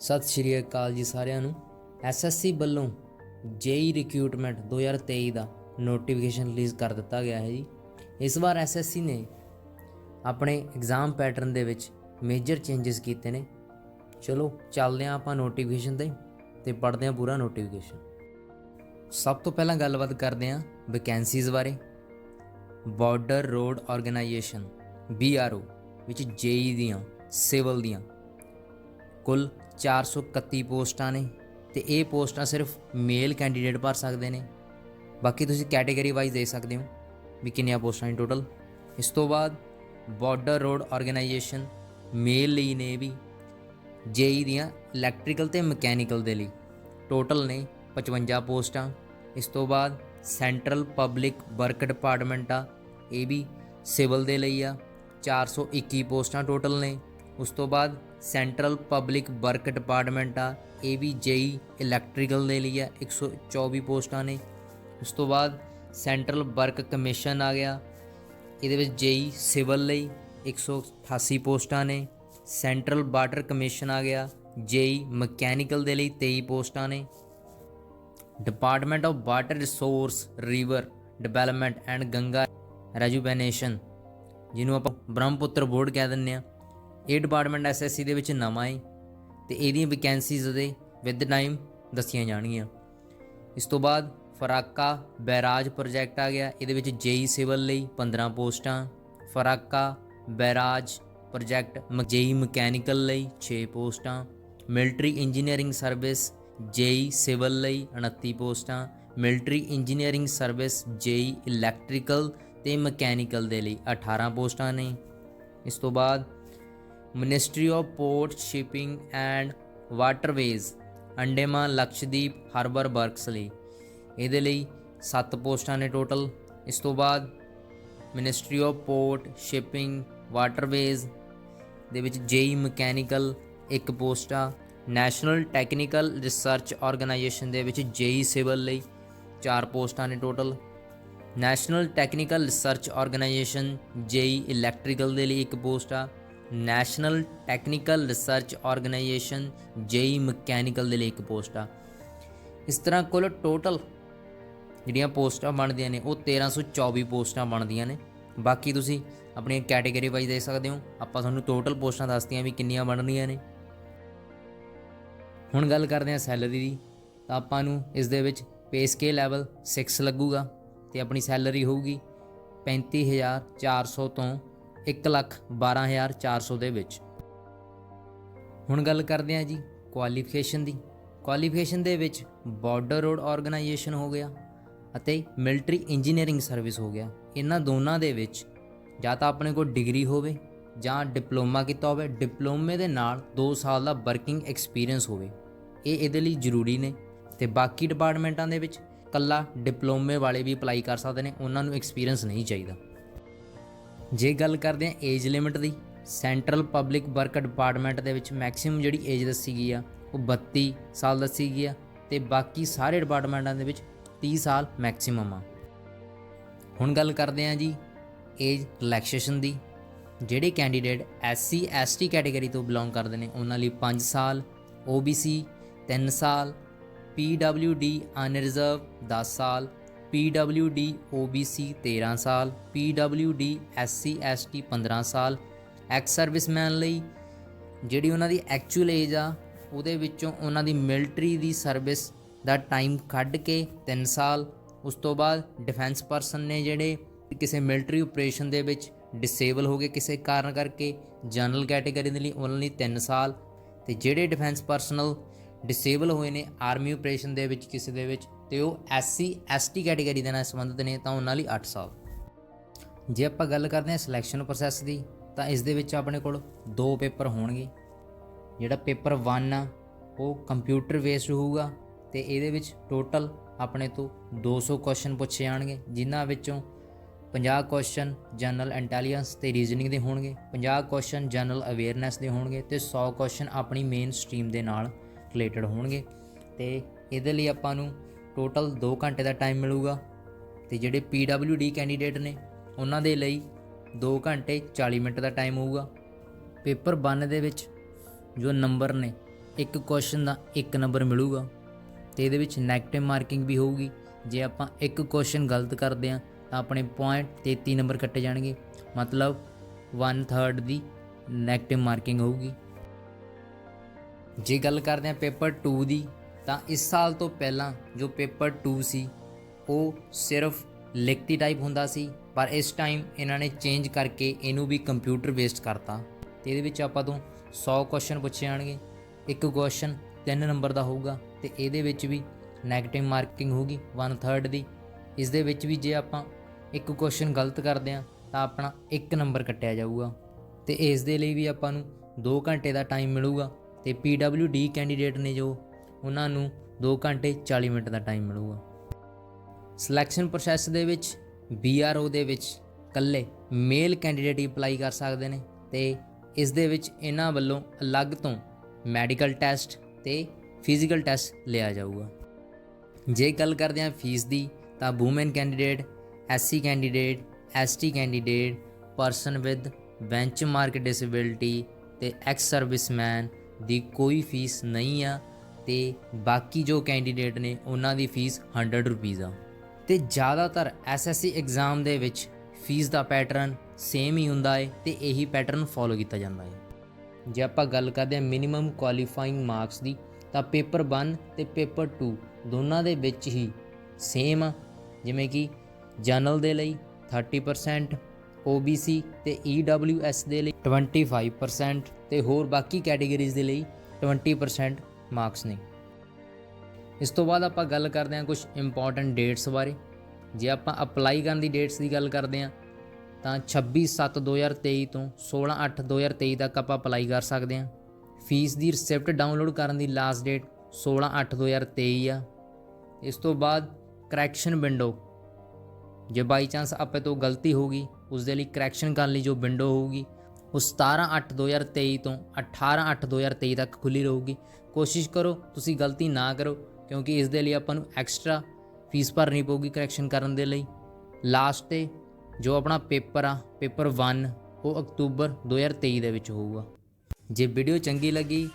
ਸਤਿ ਸ਼੍ਰੀ ਅਕਾਲ ਜੀ ਸਾਰਿਆਂ ਨੂੰ। ਐਸਐਸਸੀ ਵੱਲੋਂ ਜੇਈ ਰਿਕਰੂਟਮੈਂਟ 2023 ਦਾ ਨੋਟੀਫਿਕੇਸ਼ਨ ਰਿਲੀਜ਼ ਕਰ ਦਿੱਤਾ ਗਿਆ ਹੈ ਜੀ। ਇਸ ਵਾਰ ਐਸਐਸਸੀ ਨੇ ਆਪਣੇ ਐਗਜ਼ਾਮ ਪੈਟਰਨ ਦੇ ਵਿੱਚ ਮੇਜਰ ਚੇਂਜਸ ਕੀਤੇ ਨੇ। ਚਲੋ ਚੱਲਦੇ ਹਾਂ ਆਪਾਂ ਨੋਟੀਫਿਕੇਸ਼ਨ ਤੇ ਤੇ ਪੜ੍ਹਦੇ ਹਾਂ ਪੂਰਾ ਨੋਟੀਫਿਕੇਸ਼ਨ ਸਭ ਤੋਂ ਪਹਿਲਾਂ ਗੱਲਬਾਤ ਕਰਦੇ ਹਾਂ ਵੈਕੈਂਸੀਜ਼ ਬਾਰੇ। ਬਾਰਡਰ ਰੋਡ ਆਰਗੇਨਾਈਜੇਸ਼ਨ BRO ਵਿੱਚ ਜੇਈ ਦੀਆਂ ਸਿਵਲ ਦੀਆਂ। ਕੁੱਲ 431 ਪੋਸਟਾਂ ਨੇ ਤੇ ਇਹ ਪੋਸਟਾਂ ਸਿਰਫ ਮੇਲ ਕੈਂਡੀਡੇਟ ਭਰ ਸਕਦੇ ਨੇ। ਬਾਕੀ ਤੁਸੀਂ ਕੈਟਾਗਰੀ ਵਾਈਜ਼ ਦੇ ਸਕਦੇ ਹੋ ਵੀ ਕਿੰਨੀਆਂ ਪੋਸਟਾਂ ਨੇ ਟੋਟਲ। ਇਸ ਤੋਂ ਬਾਅਦ ਬਾਰਡਰ ਰੋਡ ਆਰਗੇਨਾਈਜੇਸ਼ਨ ਮੇਲ ਲਈ ਨੇ ਵੀ ਜੇਈ ਦੀਆਂ ਇਲੈਕਟ੍ਰੀਕਲ ਤੇ ਮਕੈਨੀਕਲ ਦੇ ਲਈ। ਟੋਟਲ ਨੇ 55 ਪੋਸਟਾਂ। ਇਸ ਤੋਂ ਬਾਅਦ ਸੈਂਟਰਲ ਪਬਲਿਕ ਵਰਕ ਡਿਪਾਰਟਮੈਂਟ ਆ, ਇਹ ਵੀ ਸਿਵਲ ਦੇ ਲਈ ਆ। 421 ਪੋਸਟਾਂ ਟੋਟਲ ਨੇ। ਉਸ ਤੋਂ ਬਾਅਦ ਸੈਂਟਰਲ ਪਬਲਿਕ ਵਰਕ ਡਿਪਾਰਟਮੈਂਟ ਆ, ਇਹ ਵੀ ਜੇਈ ਇਲੈਕਟ੍ਰੀਕਲ ਦੇ ਲਈ ਆ 124 ਪੋਸਟਾਂ ਨੇ। ਉਸ ਤੋਂ ਬਾਅਦ ਸੈਂਟਰਲ ਵਰਕ ਕਮਿਸ਼ਨ ਆ ਗਿਆ, ਇਹਦੇ ਵਿੱਚ ਜੇਈ ਸਿਵਲ ਲਈ 188 ਪੋਸਟਾਂ ਨੇ। ਸੈਂਟਰਲ ਵਾਟਰ ਕਮਿਸ਼ਨ ਆ ਗਿਆ, ਜੇਈ ਮਕੈਨੀਕਲ ਦੇ ਲਈ 23 ਪੋਸਟਾਂ ਨੇ। Department of water resource, river development and Ganga rejuvenation ਜਿਹਨੂੰ ਆਪਾਂ ਬ੍ਰਹਮਪੁੱਤਰ ਬੋਰਡ ਕਹਿ ਦਿੰਦੇ ਆ। ਇਹ ਡਿਪਾਰਟਮੈਂਟ ਐਸਐਸਸੀ ਦੇ ਵਿੱਚ ਨਵਾਂ ਹੈ ਤੇ ਇਹਦੀਆਂ ਵੈਕੈਂਸੀਜ਼ ਦੇ ਵਿਦ ਟਾਈਮ ਦੱਸੀਆਂ ਜਾਣਗੀਆਂ। ਇਸ ਤੋਂ ਬਾਅਦ ਫਰਾਕਾ ਬੈਰਾਜ ਪ੍ਰੋਜੈਕਟ ਆ ਗਿਆ, ਇਹਦੇ ਵਿੱਚ ਜੇਈ ਸਿਵਲ ਲਈ 15 ਪੋਸਟਾਂ, Farakka barrage project JE mechanical ਲਈ 6 ਪੋਸਟਾਂ military engineering service JE civil ਲਈ 29 ਪੋਸਟਾਂ ਮਿਲਟਰੀ ਇੰਜੀਨੀਅਰਿੰਗ ਸਰਵਿਸ ਜੇਈ ਇਲੈਕਟ੍ਰੀਕਲ ਤੇ ਮਕੈਨੀਕਲ ਦੇ ਲਈ 18 ਪੋਸਟਾਂ ਨੇ। ਇਸ ਤੋਂ ਬਾਅਦ ministry of port shipping and waterways Andaman Lakshadweep harbour works ਲਈ ਇਹਦੇ ਲਈ 7 ਪੋਸਟਾਂ ਨੇ ਟੋਟਲ ਇਸ ਤੋਂ ਬਾਅਦ ministry of port shipping waterways ਦੇ ਵਿੱਚ ਜੇਈ ਮਕੈਨੀਕਲ ਇੱਕ ਪੋਸਟ ਆ। ਨੈਸ਼ਨਲ ਟੈਕਨੀਕਲ ਰਿਸਰਚ ਆਰਗੇਨਾਈਜੇਸ਼ਨ ਦੇ ਵਿੱਚ ਜੇਈ ਸਿਵਲ ਲਈ 4 ਪੋਸਟਾਂ ਨੇ total national technical research organisation JE electrical ਦੇ ਲਈ ਇੱਕ ਪੋਸਟ ਆ। National technical research organisation JE mechanical ਦੇ ਲਈ ਇੱਕ ਪੋਸਟ ਆ। ਇਸ ਤਰ੍ਹਾਂ ਕੁੱਲ ਟੋਟਲ ਜਿਹੜੀਆਂ ਪੋਸਟਾਂ ਬਣਦੀਆਂ ਨੇ, ਉਹ 1324 ਪੋਸਟਾਂ ਬਣਦੀਆਂ ਨੇ। ਬਾਕੀ ਤੁਸੀਂ ਆਪਣੀ ਕੈਟਾਗਰੀ ਵਾਈਜ਼ ਦੇ ਸਕਦੇ ਹੋ। ਆਪਾਂ ਤੁਹਾਨੂੰ ਟੋਟਲ ਪੋਸਟਾਂ ਦੱਸਦੀਆਂ ਵੀ ਕਿੰਨੀਆਂ ਬਣਨੀਆਂ ਨੇ। ਹੁਣ ਗੱਲ ਕਰਦੇ ਹਾਂ ਸੈਲਰੀ ਦੀ। ਤਾਂ ਆਪਾਂ ਨੂੰ ਇਸ ਦੇ ਵਿੱਚ ਪੇ ਸਕੇਲ ਲੈਵਲ 6 ਲੱਗੂਗਾ ਤੇ ਆਪਣੀ ਸੈਲਰੀ ਹੋਊਗੀ 35400 ਤੋਂ 112400 ਦੇ ਵਿੱਚ। ਹੁਣ ਗੱਲ ਕਰਦੇ ਹਾਂ ਜੀ ਕੁਆਲੀਫਿਕੇਸ਼ਨ ਦੀ। ਕੁਆਲੀਫਿਕੇਸ਼ਨ ਦੇ ਵਿੱਚ ਬਾਰਡਰ ਰੋਡ ਆਰਗੇਨਾਈਜੇਸ਼ਨ ਹੋ ਗਿਆ ਅਤੇ ਮਿਲਟਰੀ ਇੰਜੀਨੀਅਰਿੰਗ ਸਰਵਿਸ ਹੋ ਗਿਆ। ਇਹਨਾਂ ਦੋਨਾਂ ਦੇ ਵਿੱਚ ਜਾਂ ਤਾਂ ਆਪਣੇ ਕੋਲ ਡਿਗਰੀ ਹੋਵੇ ਜਾਂ ਡਿਪਲੋਮਾ ਕੀਤਾ ਹੋਵੇ ਡਿਪਲੋਮੇ ਦੇ ਨਾਲ 2 ਸਾਲ ਦਾ ਵਰਕਿੰਗ ਐਕਸਪੀਰੀਅੰਸ ਹੋਵੇ। ਇਹ ਇਹਦੇ ਲਈ ਜ਼ਰੂਰੀ ਨੇ ਤੇ ਬਾਕੀ ਡਿਪਾਰਟਮੈਂਟਾਂ ਦੇ ਵਿੱਚ ਕੱਲਾ ਡਿਪਲੋਮੇ ਵਾਲੇ ਵੀ ਅਪਲਾਈ ਕਰ ਸਕਦੇ ਨੇ, ਉਹਨਾਂ ਨੂੰ ਐਕਸਪੀਰੀਅੰਸ ਨਹੀਂ ਚਾਹੀਦਾ। ਜੇ ਗੱਲ ਕਰਦੇ ਹਾਂ ਏਜ ਲਿਮਿਟ ਦੀ ਸੈਂਟਰਲ ਪਬਲਿਕ ਵਰਕ ਡਿਪਾਰਟਮੈਂਟ ਦੇ ਵਿੱਚ ਮੈਕਸਿਮਮ ਜਿਹੜੀ ਏਜ ਦੱਸੀ ਗਈ ਆ, ਉਹ 32 ਸਾਲ ਦੱਸੀ ਗਈ ਆ ਤੇ ਬਾਕੀ ਸਾਰੇ ਡਿਪਾਰਟਮੈਂਟਾਂ ਦੇ ਵਿੱਚ 30 ਸਾਲ ਮੈਕਸਿਮਮ ਆ। ਹੁਣ ਗੱਲ ਕਰਦੇ ਹਾਂ ਜੀ ਏਜ ਰਿਲੈਕਸੇਸ਼ਨ ਦੀ, ਜਿਹੜੇ ਕੈਂਡੀਡੇਟ ਐਸਸੀ ਐਸਟੀ ਕੈਟਾਗਰੀ ਤੋਂ ਬਿਲੋਂਗ ਕਰਦੇ ਨੇ, ਉਹਨਾਂ ਲਈ 5 ਸਾਲ OBC 3 ਸਾਲ PWD ਅਨਰਿਜ਼ਰਵ 10 ਸਾਲ PWD OBC 13 ਸਾਲ PWD SC ST 15 ਸਾਲ। ਐਕਸ ਸਰਵਿਸਮੈਨ ਲਈ ਜਿਹੜੀ ਉਹਨਾਂ ਦੀ ਐਕਚੁਅਲ ਏਜ ਆ, ਉਹਦੇ ਵਿੱਚੋਂ ਉਹਨਾਂ ਦੀ ਮਿਲਟਰੀ ਦੀ ਸਰਵਿਸ ਦਾ ਟਾਈਮ ਕੱਢ ਕੇ 3 ਸਾਲ। ਉਸ ਤੋਂ ਬਾਅਦ ਡਿਫੈਂਸ ਪਰਸਨ ਨੇ ਜਿਹੜੇ ਕਿਸੇ ਮਿਲਟਰੀ ਆਪਰੇਸ਼ਨ ਦੇ ਵਿੱਚ ਡਿਸੇਬਲ ਹੋ ਗਏ ਕਿਸੇ ਕਾਰਨ ਕਰਕੇ, ਜਨਰਲ ਕੈਟਾਗਰੀ ਦੇ ਲਈ ਉਹਨਾਂ ਲਈ 3 ਸਾਲ। ਤੇ ਜਿਹੜੇ ਡਿਫੈਂਸ ਪਰਸਨਲ ਡਿਸੇਬਲ ਹੋਏ ਨੇ, ਆਰਮੀ ਆਪਰੇਸ਼ਨ ਦੇ ਵਿੱਚ, ਕਿਸੇ ਦੇ ਵਿੱਚ ਤੇ ਉਹ ਐਸਸੀ, ਐਸਟੀ ਕੈਟਾਗਰੀ ਦੇ ਨਾਲ ਸੰਬੰਧਿਤ ਨੇ, ਤਾਂ ਉਹਨਾਂ ਲਈ 8 ਸਾਲ। ਜੇ ਆਪਾਂ ਗੱਲ ਕਰਦੇ ਹਾਂ ਸਿਲੈਕਸ਼ਨ ਪ੍ਰੋਸੈਸ ਦੀ, ਤਾਂ ਇਸ ਦੇ ਵਿੱਚ ਆਪਣੇ ਕੋਲ ਦੋ ਪੇਪਰ ਹੋਣਗੇ। ਜਿਹੜਾ ਪੇਪਰ 1 ਆ, ਉਹ ਕੰਪਿਊਟਰ ਬੇਸਡ ਹੋਊਗਾ ਤੇ ਇਹਦੇ ਵਿੱਚ ਟੋਟਲ ਆਪਣੇ ਤੋਂ 200 ਕੁਐਸਚਨ ਪੁੱਛੇ ਜਾਣਗੇ, ਜਿਨ੍ਹਾਂ ਵਿੱਚੋਂ 50 ਕੁਐਸਚਨ ਜਨਰਲ ਇੰਟੈਲੀਜੈਂਸ ਤੇ ਰੀਜ਼ਨਿੰਗ ਦੇ ਹੋਣਗੇ 50 ਕੁਐਸਚਨ ਜਨਰਲ ਅਵੇਅਰਨੈਸ ਦੇ ਹੋਣਗੇ ਤੇ 100 ਕੁਐਸਚਨ ਆਪਣੀ ਮੇਨ ਸਟਰੀਮ ਦੇ ਨਾਲ ਰਿਲੇਟਡ ਹੋਣਗੇ। ਤੇ ਇਹਦੇ ਲਈ ਆਪਾਂ ਨੂੰ ਟੋਟਲ 2 ਘੰਟੇ ਦਾ ਟਾਈਮ ਮਿਲੂਗਾ ਤੇ ਜਿਹੜੇ PWD ਕੈਂਡੀਡੇਟ ਨੇ, ਉਹਨਾਂ ਦੇ ਲਈ 2 ਘੰਟੇ 40 ਮਿੰਟ ਦਾ ਟਾਈਮ ਹੋਊਗਾ। ਪੇਪਰ 1 ਦੇ ਵਿੱਚ ਜੋ ਨੰਬਰ ਨੇ, ਇੱਕ ਕੁਐਸਚਨ ਦਾ 1 ਨੰਬਰ ਮਿਲੂਗਾ ਤੇ ਇਹਦੇ ਵਿੱਚ 네ਗੇਟਿਵ ਮਾਰਕਿੰਗ ਵੀ ਹੋਊਗੀ। ਜੇ ਆਪਾਂ ਇੱਕ ਕੁਐਸਚਨ ਗਲਤ ਕਰਦੇ ਆ ਤਾਂ ਆਪਣੇ ਪੁਆਇੰਟ 33 ਨੰਬਰ ਕੱਟੇ ਜਾਣਗੇ। ਮਤਲਬ 1/3 ਦੀ 네ਗੇਟਿਵ ਮਾਰਕਿੰਗ ਹੋਊਗੀ। ਜੇ ਗੱਲ ਕਰਦੇ ਆ ਪੇਪਰ 2 ਦੀ ਤਾਂ ਇਸ ਸਾਲ ਤੋਂ ਪਹਿਲਾਂ ਜੋ ਪੇਪਰ 2 ਸੀ, ਉਹ ਸਿਰਫ ਲਿਖਤੀ ਟਾਈਪ ਹੁੰਦਾ ਸੀ, ਪਰ ਇਸ ਟਾਈਮ ਇਹਨਾਂ ਨੇ ਚੇਂਜ ਕਰਕੇ ਇਹਨੂੰ ਵੀ ਕੰਪਿਊਟਰ ਬੇਸਡ ਕਰਤਾ। ਤੇ ਇਹਦੇ ਵਿੱਚ ਆਪਾਂ ਤੋਂ 100 ਕੁਐਸਚਨ ਪੁੱਛੇ ਜਾਣਗੇ, ਇੱਕ ਕੁਐਸਚਨ 3 ਨੰਬਰ ਦਾ ਹੋਊਗਾ, ਤੇ ਇਹਦੇ ਵਿੱਚ ਵੀ ਨੈਗੇਟਿਵ ਮਾਰਕਿੰਗ ਹੋਊਗੀ 1/3 ਦੀ। ਇਸ ਦੇ ਵਿੱਚ ਵੀ ਜੇ ਆਪਾਂ ਇੱਕ ਕੁਐਸਚਨ ਗਲਤ ਕਰਦੇ ਆ ਤਾਂ ਆਪਣਾ 1 ਨੰਬਰ ਕੱਟਿਆ ਜਾਊਗਾ। ਤੇ ਇਸ ਦੇ ਲਈ ਵੀ ਆਪਾਂ ਨੂੰ 2 ਘੰਟੇ ਦਾ ਟਾਈਮ ਮਿਲੂਗਾ, ਤੇ PWD ਕੈਂਡੀਡੇਟ ਨੇ ਜੋ ਉਹਨਾਂ ਨੂੰ 2 ਘੰਟੇ 40 ਮਿੰਟ ਦਾ ਟਾਈਮ ਮਿਲੂਗਾ। ਸਿਲੈਕਸ਼ਨ ਪ੍ਰੋਸੈਸ ਦੇ ਵਿੱਚ BRO ਦੇ ਵਿੱਚ ਕੱਲੇ ਮੇਲ ਕੈਂਡੀਡੇਟ ਹੀ ਅਪਲਾਈ ਕਰ ਸਕਦੇ ਨੇ ਤੇ ਇਸ ਦੇ ਵਿੱਚ ਇਹਨਾਂ ਵੱਲੋਂ ਅਲੱਗ ਤੋਂ ਮੈਡੀਕਲ ਟੈਸਟ ਤੇ ਫਿਜ਼ੀਕਲ ਟੈਸਟ ਲਿਆ ਜਾਊਗਾ। ਜੇ ਗੱਲ ਕਰਦੇ ਹਾਂ ਫੀਸ ਦੀ, ਤਾਂ woman candidate SC candidate ST candidate person with benchmark disability ਤੇ ਐਕਸ ਸਰਵਿਸਮੈਨ ਦੀ ਕੋਈ ਫੀਸ ਨਹੀਂ ਆ। ਤੇ ਬਾਕੀ ਜੋ ਕੈਂਡੀਡੇਟ ਨੇ, ਉਹਨਾਂ ਦੀ ਫੀਸ 100 ਰੁਪਈਸ ਆ। ਤੇ ਜ਼ਿਆਦਾਤਰ ਐਸਐਸਸੀ ਐਗਜ਼ਾਮ ਦੇ ਵਿੱਚ ਫੀਸ ਦਾ ਪੈਟਰਨ ਸੇਮ ਹੀ ਹੁੰਦਾ ਹੈ ਤੇ ਇਹੀ ਪੈਟਰਨ ਫੋਲੋ ਕੀਤਾ ਜਾਂਦਾ ਹੈ ਜੇ ਆਪਾਂ ਗੱਲ ਕਰਦੇ ਹਾਂ ਮਿਨੀਮਮ ਕੁਆਲੀਫਾਈਂਗ ਮਾਰਕਸ ਦੀ, ਤਾਂ ਪੇਪਰ 1 ਤੇ ਪੇਪਰ 2 ਦੋਨਾਂ ਦੇ ਵਿੱਚ ਹੀ ਸੇਮ ਆ। ਜਿਵੇਂ ਕਿ ਜਨਰਲ ਦੇ ਲਈ 30% OBC ਤੇ EWS ਦੇ ਲਈ 25% ਤੇ ਹੋਰ ਬਾਕੀ ਕੈਟਾਗਰੀਜ਼ ਦੇ ਲਈ 20% ਮਾਰਕਸ ਨੇ। ਇਸ ਤੋਂ ਬਾਅਦ ਆਪਾਂ ਗੱਲ ਕਰਦੇ ਹਾਂ ਕੁਝ ਇੰਪੋਰਟੈਂਟ ਡੇਟਸ ਬਾਰੇ। ਜੇ ਆਪਾਂ ਅਪਲਾਈ ਕਰਨ ਦੀ ਡੇਟਸ ਦੀ ਗੱਲ ਕਰਦੇ ਹਾਂ, ਤਾਂ 26/7/2023 ਤੋਂ 16/8/2023 ਤੱਕ ਆਪਾਂ ਅਪਲਾਈ ਕਰ ਸਕਦੇ ਹਾਂ। ਫੀਸ ਦੀ ਰਿਸਿਪਟ ਡਾਊਨਲੋਡ ਕਰਨ ਦੀ ਲਾਸਟ ਡੇਟ 16/8/2023 ਆ। ਇਸ ਤੋਂ ਬਾਅਦ ਕਰੈਕਸ਼ਨ ਵਿੰਡੋ ਜੇ ਬਾਈ ਚਾਂਸ ਆਪੇ ਤੋਂ ਗਲਤੀ ਹੋ ਗਈ ਉਸ ਦੇ ਲਈ ਕਰੈਕਸ਼ਨ ਕਰਨ ਲਈ ਜੋ ਵਿੰਡੋ ਹੋਊਗੀ, ਉਹ 17/8/2023 ਤੋਂ 18/8/2023 ਤੱਕ ਖੁੱਲੀ ਰਹੂਗੀ। ਕੋਸ਼ਿਸ਼ ਕਰੋ, ਤੁਸੀਂ ਗਲਤੀ ਨਾ ਕਰੋ, ਕਿਉਂਕਿ ਇਸ ਦੇ ਲਈ ਆਪਾਂ ਨੂੰ ਐਕਸਟਰਾ ਫੀਸ ਭਰਨੀ ਪਊਗੀ ਕਰੈਕਸ਼ਨ ਕਰਨ ਦੇ ਲਈ। ਲਾਸਟ ਤੇ ਜੋ ਆਪਣਾ ਪੇਪਰ ਆ ਪੇਪਰ 1 ਉਹ ਅਕਤੂਬਰ 2023 ਦੇ ਵਿੱਚ ਹੋਊਗਾ। ਜੇ ਵੀਡੀਓ ਚੰਗੀ ਲੱਗੀ